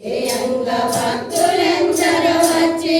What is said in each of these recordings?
ఏ అంగ భక్తులందరూ వచ్చి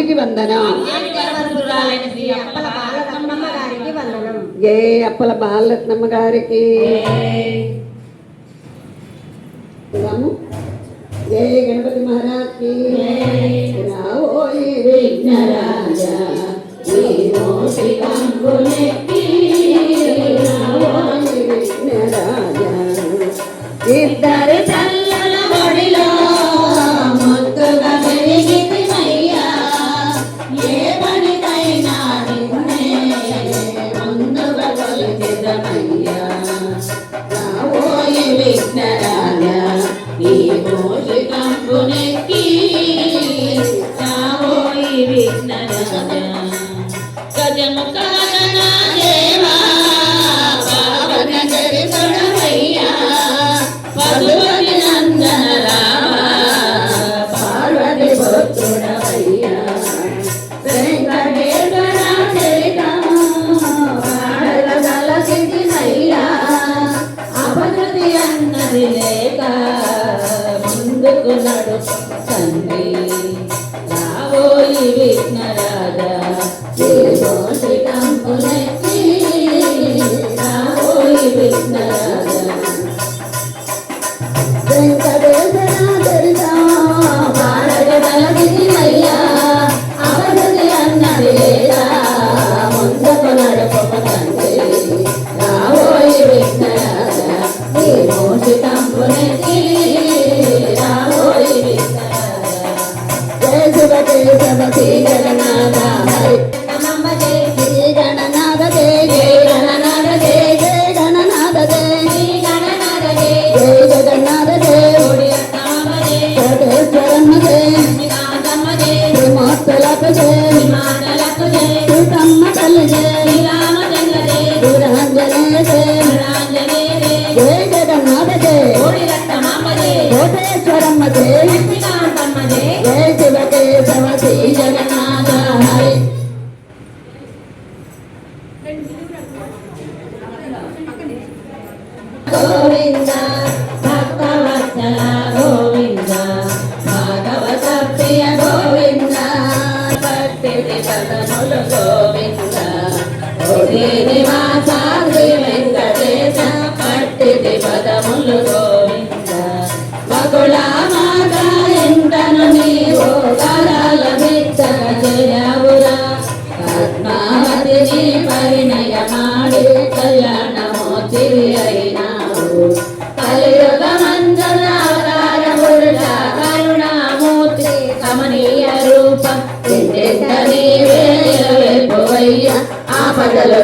అమ్మకి వందనం? ఏ అప్పల బాలరత్నమ్మ గారికి? ఏ గణపతి మహారాజ్కి? రావోయే విఘ్నరాజా శ్రీ కమనీయ రూపం నీవేవయ్య ఆపదలు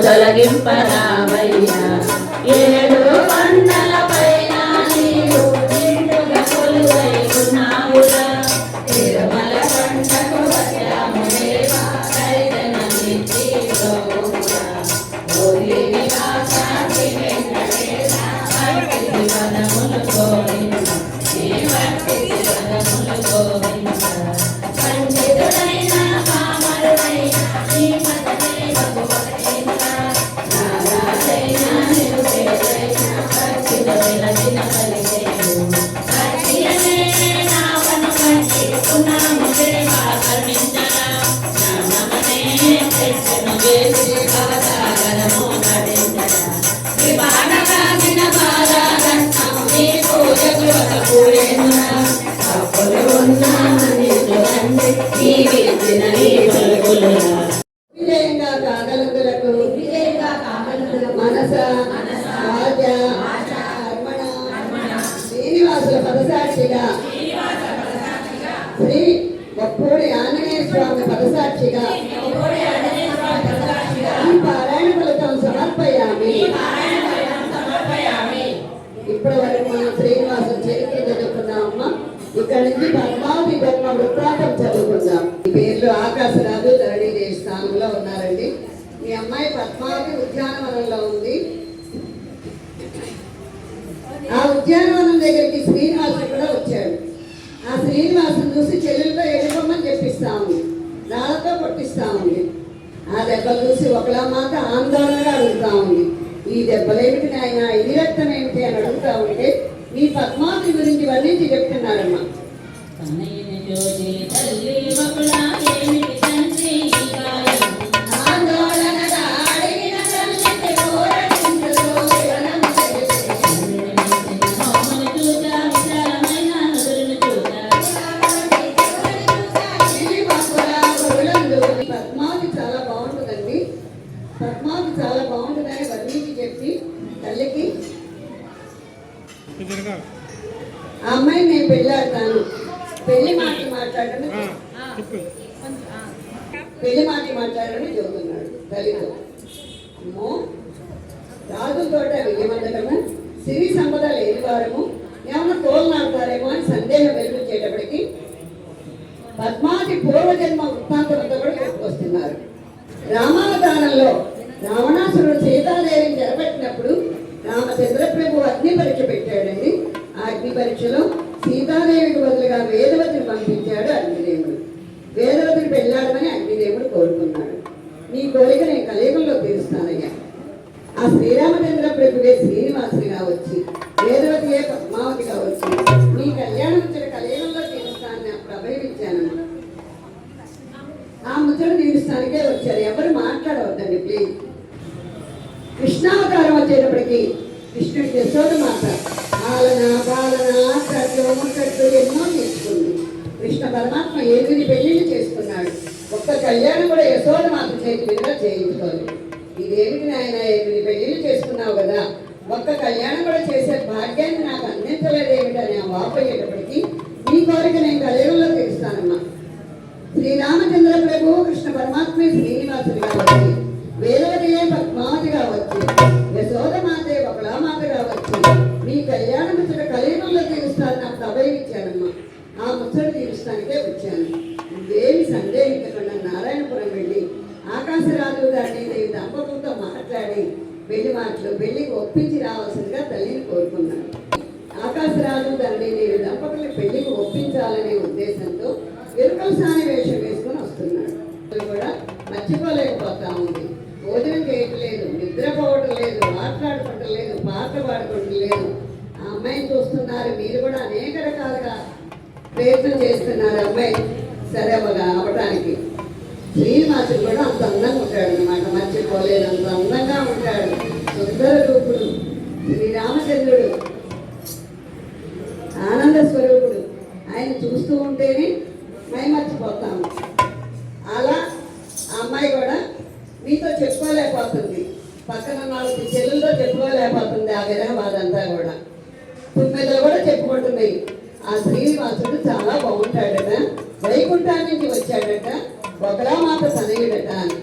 ఏ ఇక్కడ నుంచి పద్మావతి వృత్తాంతం చదువుకుందాం. ఈ పేర్లు ఆకాశరాజు ధరణి స్థానంలో ఉన్నారండి. మీ అమ్మాయి పద్మావతి ఉద్యానవనంలో ఉంది. పద్మావతి పూర్వజన్మ వృత్తాంతులతో కూడా వస్తున్నారు. రామావతారంలో రావణాసురుడు సీతాదేవిని జరపెట్టినప్పుడు రామచంద్ర ప్రభు అగ్ని పరీక్ష పెట్టాడండి. ఆ అగ్ని పరీక్షలో సీతాదేవికి బదులుగా వేదవతిని పంపించాడు అగ్నిదేవుడు. వేదవతిని పెళ్ళాడమని అగ్నిదేవుడు కోరుకున్నాడు. నీ కోరిక నేను కలియుగంలో తీరుస్తానయ్యా. ఆ శ్రీరామచంద్ర ప్రభువే శ్రీనివాసునిగా వచ్చి వేదవతియే పద్మావతిగా వచ్చి నీ కళ్యాణం వచ్చిన కలియుగంలో తీరుస్తానని అప్పుడు అభయమిచ్చానమ్మా ఆ సరిగ్గా వచ్చారు ఎవరు మాట్లాడవద్దండి ప్లీజ్ కృష్ణావతారం వచ్చేటప్పటికి కృష్ణుడి యశోద మాత పాలన పాలన ఆకట్లు ఎన్నో తీసుకుంది కృష్ణ పరమాత్మ ఎనిమిది పెళ్ళిళ్ళు చేసుకున్నాడు. ఒక్క కళ్యాణం కూడా యశోద మాత చేతి మీద చేయించుకోవాలి ఇదేమిటి నాయన ఎనిమిది పెళ్ళిళ్ళు చేసుకున్నావు కదా? ఒక్క కళ్యాణం కూడా చేసే భాగ్యాన్ని నాకు అందించలేదేమిటని ఆ వాపోయేటప్పటికి నీ కోరిక నేను కళ్యాణంలో తెలుస్తానమ్మా శ్రీరామచంద్ర ప్రభు కృష్ణ పరమాత్మే శ్రీనివాసుడిగా వచ్చి వేదవతియే పద్మావతిగా వచ్చి యశోదమాతే బకుళామాతగా వచ్చి మీ కళ్యాణ ముచ్చట కలియుగంలో తీరుస్తారు నాకు అభయం ఇచ్చానమ్మా. ఆ ముచ్చట తీరుస్తానికే వచ్చాను. దేవి సందేహించకుండా నారాయణపురం వెళ్ళి ఆకాశరాజు గారిని నేను దంపతులతో మాట్లాడి పెళ్ళి మాటలు పెళ్ళికి ఒప్పించి రావాల్సిందిగా తల్లిని కోరుకున్నాను. ఆకాశరాజు గారిని దేవి దంపతులు పెళ్ళికి ఒప్పించాలనే ఉద్దేశంతో ఎరుకల సాని వేషం వేసుకొని వస్తున్నాడు. కూడా మర్చిపోలేకపోతా ఉంది భోజనం చేయట్లేదు నిద్రపోవటం లేదు మాట్లాడుకోవటం లేదు పాటలు పాడుకోవటం లేదు. ఆ అమ్మాయిని చూస్తున్నారు. మీరు కూడా అనేక రకాలుగా ప్రయత్నం చేస్తున్నారు అమ్మాయి. సరే అవగా అవడానికి శ్రీనివాసుడు కూడా అంత అందంగా ఉంటాడు అనమాట మర్చిపోలేదు అంత అందంగా ఉంటాడు. సుందర రూపుడు. శ్రీరామచంద్రుడు ఆనంద స్వరూపుడు. ఆయన చూస్తూ ఉంటేనే మీతో చెప్పుకోలేకపోతుంది. పక్కన నాలుగు చెల్లెలతో చెప్పుకోలేకపోతుంది ఆ విధంగా అదంతా కూడా. తుమ్మెదలు కూడా చెప్పుకుంటున్నాయి. ఆ శ్రీనివాసుడు చాలా బాగుంటాడట. వైకుంఠా నుంచి వచ్చాడట. ఒకలా మాత తనయుడట. అని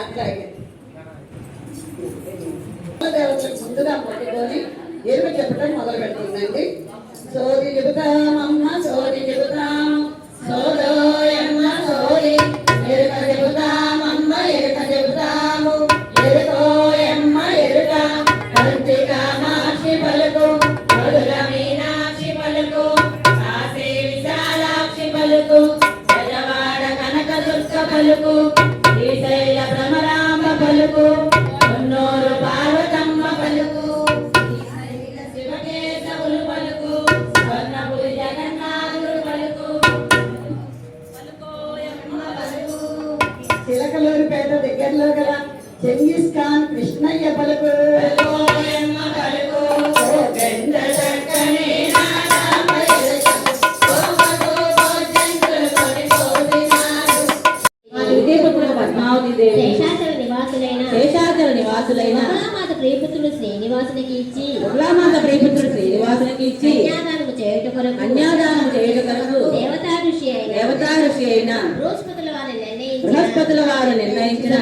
అట్లాగింది పట్టుకొని చెప్పడం మొదలు పెడుతుందండి సో ఇది చెంగిస్ ఖాన్ కృష్ణయ్య పలుకు. నివాసులైన శేషాచల నివాసులైన మాత ప్రియపుత్రులు శ్రీనివాసునికి ఇచ్చి ఉగ్లామాత ప్రియపుత్రుడు శ్రీనివాసునికి ఇచ్చి కన్యాదానము చేయుట కొరకు కన్యాదానం చేయుట కొరకు దేవతా ఋషి అయిన దేవతా ఋషి అయిన బృహస్పతుల వారిని నిర్ణయించిన బృహస్పతుల వారు నిర్ణయించిన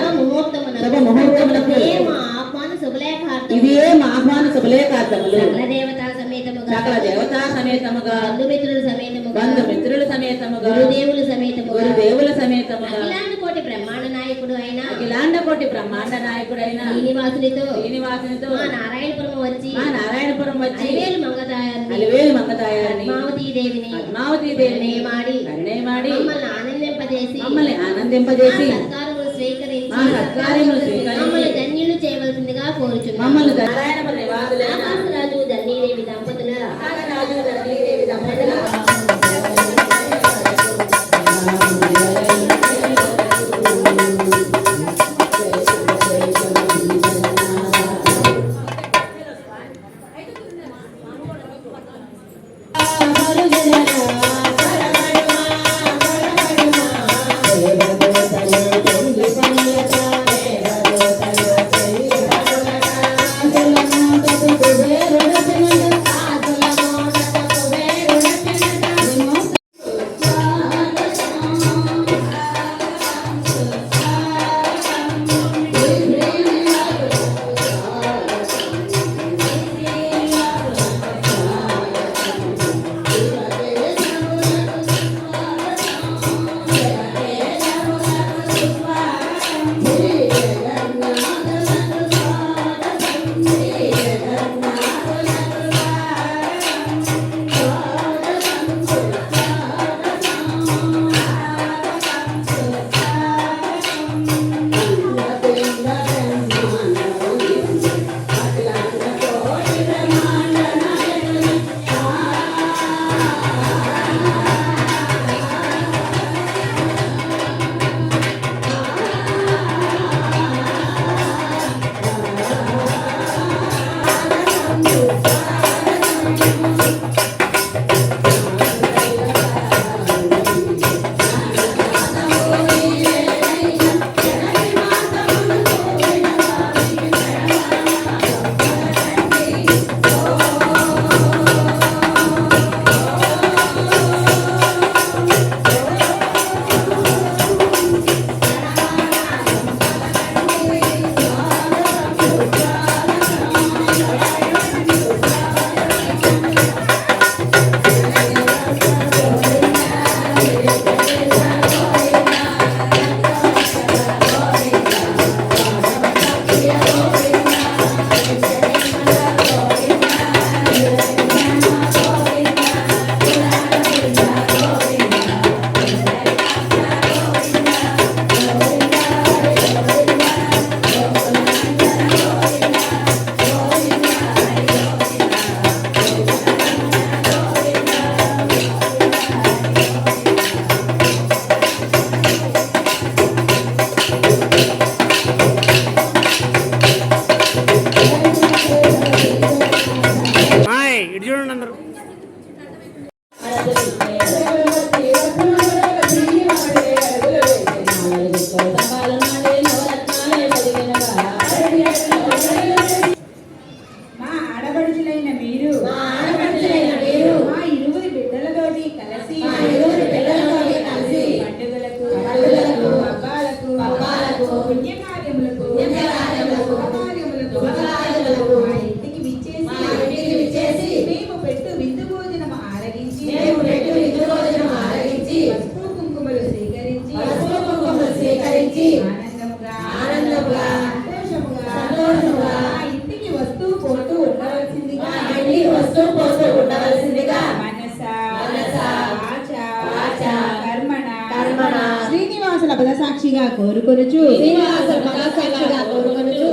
శుభలేఖార్థములు సకల దేవతా సమేతముగా. సకల దేవతా సమేతముగా. బంధుమిత్రుల సమేతముగా. బంధుమిత్రుల సమేతముగా. గురుదేవుల సమేతముగా. గురుదేవుల సమేతముగా. అఖిలాండ కోటి బ్రహ్మాండ నాయకుడు అయిన. అఖిలాండ కోటి బ్రహ్మాండ నాయకుడైన. శ్రీనివాసునితో శ్రీనివాసునితో. మా నారాయణపురం వచ్చి. మా నారాయణపురం వచ్చి. అలివేలు మంగతాయాన్ని. అలివేలు మంగతాయాన్ని. పద్మావతీ దేవిని పద్మావతి దేవిని కరుణేమాడి కరుణేమాడి మమ్మల్ని ఆనందింపజేసి. మమ్మల్ని ఆనందింపజేసి. సత్కారములు స్వీకరించి. మా సత్కారములు స్వీకరించి. మమ్మల్ని ధన్యులు చేయవలసిందిగా కోరుచున్నాము మమ్మల్ని రాజు ధరణీదేవి దంపతుల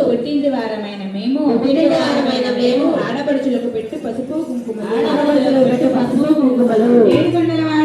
పుట్టింటి వారమైన మేము. వారమైన మేము. ఆడపడుచులకు పెట్టు పసుపు కుంకుమ ఆడపడుచులకు పెట్టు పసుపు కుంకుమలు. ఏడుకొండలవాడ